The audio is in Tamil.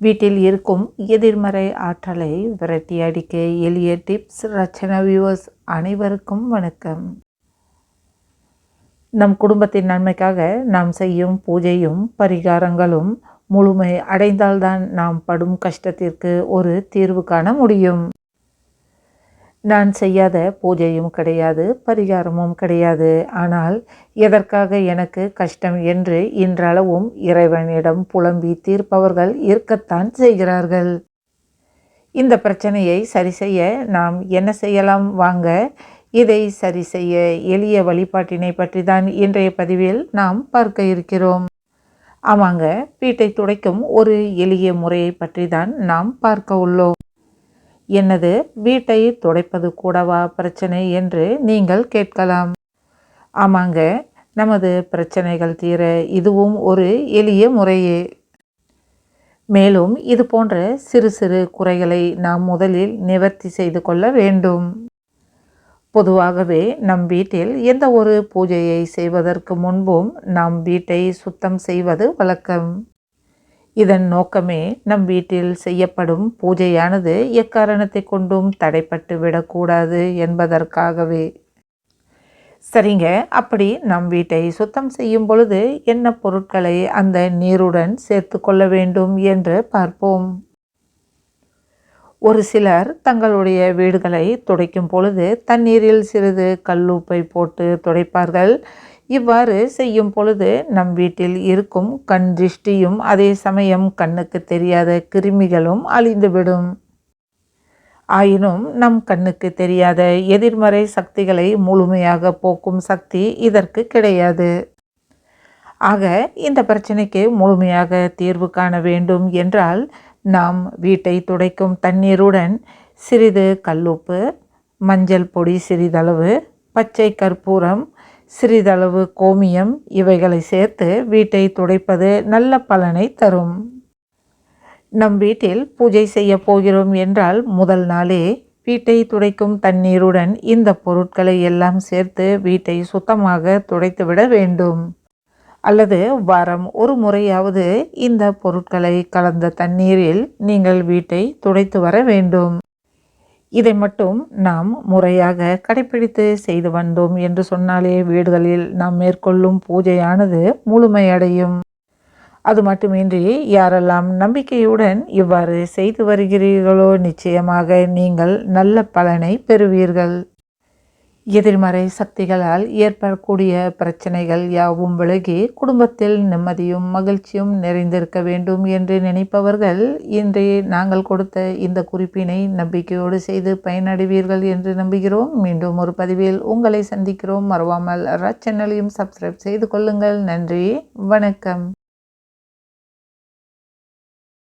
வீட்டில் இருக்கும் எதிர்மறை ஆற்றலை விரட்டி அடிக்க எளிய டிப்ஸ் ரச்சனா வியூவர்ஸ் அனைவருக்கும் வணக்கம். நம் குடும்பத்தின் நன்மைக்காக நாம் செய்யும் பூஜையும் பரிகாரங்களும் முழுமை அடைந்தால்தான் நாம் படும் கஷ்டத்திற்கு ஒரு தீர்வு காண முடியும். நான் செய்யாத பூஜையும் கிடையாது பரிகாரமும் கிடையாது. ஆனால் எதற்காக எனக்கு கஷ்டம் என்று இன்றளவும் இறைவனிடம் புலம்பி தீர்ப்பவர்கள் இருக்கத்தான் செய்கிறார்கள். இந்த பிரச்சனையை சரி செய்ய நாம் என்ன செய்யலாம்? வாங்க இதை சரி செய்ய எளிய வழிபாட்டினை பற்றி தான் இன்றைய பதிவில் நாம் பார்க்க இருக்கிறோம். ஆமாங்க வீட்டை துடைக்கும் ஒரு எளிய முறையை பற்றி தான் நாம் பார்க்க உள்ளோம். எனது வீட்டை துடைப்பது கூடவா பிரச்சனை என்று நீங்கள் கேட்கலாம். ஆமாங்க நமது பிரச்சனைகள் தீர இதுவும் ஒரு எளிய முறையே. மேலும் இது போன்ற சிறு சிறு குறைகளை நாம் முதலில் நிவர்த்தி செய்து கொள்ள வேண்டும். பொதுவாகவே நம் வீட்டில் எந்த ஒரு பூஜையை செய்வதற்கு முன்பும் நாம் வீட்டை சுத்தம் செய்வது வழக்கம். இதன் நோக்கமே நம் வீட்டில் செய்யப்படும் பூஜையானது எக்காரணத்தை கொண்டும் தடைப்பட்டு விடக்கூடாது என்பதற்காகவே. சரிங்க அப்படி நம் வீட்டை சுத்தம் செய்யும் பொழுது என்ன பொருட்களை அந்த நீருடன் சேர்த்து கொள்ள வேண்டும் என்று பார்ப்போம். ஒரு சிலர் தங்களுடைய வீடுகளை துடைக்கும் பொழுது தண்ணீரில் சிறிது கல்லுப்பை போட்டு துடைப்பார்கள். இவ்வாறு செய்யும் பொழுது நம் வீட்டில் இருக்கும் கண் திருஷ்டியும் அதே சமயம் கண்ணுக்கு தெரியாத கிருமிகளும் அழிந்துவிடும். ஆயினும் நம் கண்ணுக்கு தெரியாத எதிர்மறை சக்திகளை முழுமையாக போக்கும் சக்தி இதற்கு கிடையாது. ஆக இந்த பிரச்சனைக்கு முழுமையாக தீர்வு காண வேண்டும் என்றால் நாம் வீட்டை துடைக்கும் தண்ணீருடன் சிறிது கல்லுப்பு மஞ்சள் பொடி சிறிதளவு பச்சை கற்பூரம் சிறிதளவு கோமியம் இவைகளை சேர்த்து வீட்டை துடைப்பது நல்ல பலனை தரும். நம் வீட்டில் பூஜை செய்ய போகிறோம் என்றால் முதல் நாளே வீட்டை துடைக்கும் தண்ணீருடன் இந்த பொருட்களை எல்லாம் சேர்த்து வீட்டை சுத்தமாக துடைத்துவிட வேண்டும். அல்லது வாரம் ஒரு முறையாவது இந்த பொருட்களை கலந்த தண்ணீரில் நீங்கள் வீட்டை துடைத்து வர வேண்டும். இதை மட்டும் நாம் முறையாக கடைபிடித்து செய்து வந்தோம் என்று சொன்னாலே வீடுகளில் நாம் மேற்கொள்ளும் பூஜையானது முழுமையடையும். அது மட்டுமின்றி யாரெல்லாம் நம்பிக்கையுடன் இவ்வாறு செய்து வருகிறீர்களோ நிச்சயமாக நீங்கள் நல்ல பலனை பெறுவீர்கள். எதிர்மறை சக்திகளால் ஏற்படக்கூடிய பிரச்சனைகள் யாவும் விலகி குடும்பத்தில் நிம்மதியும் மகிழ்ச்சியும் நிறைந்திருக்க வேண்டும் என்று நினைப்பவர்கள் இன்றைய நாங்கள் கொடுத்த இந்த குறிப்பினை நம்பிக்கையோடு செய்து பயனடைவீர்கள் என்று நம்புகிறோம். மீண்டும் ஒரு பதிவில் உங்களை சந்திக்கிறோம். மறவாமல் சேனலையும் சப்ஸ்கிரைப் செய்து கொள்ளுங்கள். நன்றி. வணக்கம்.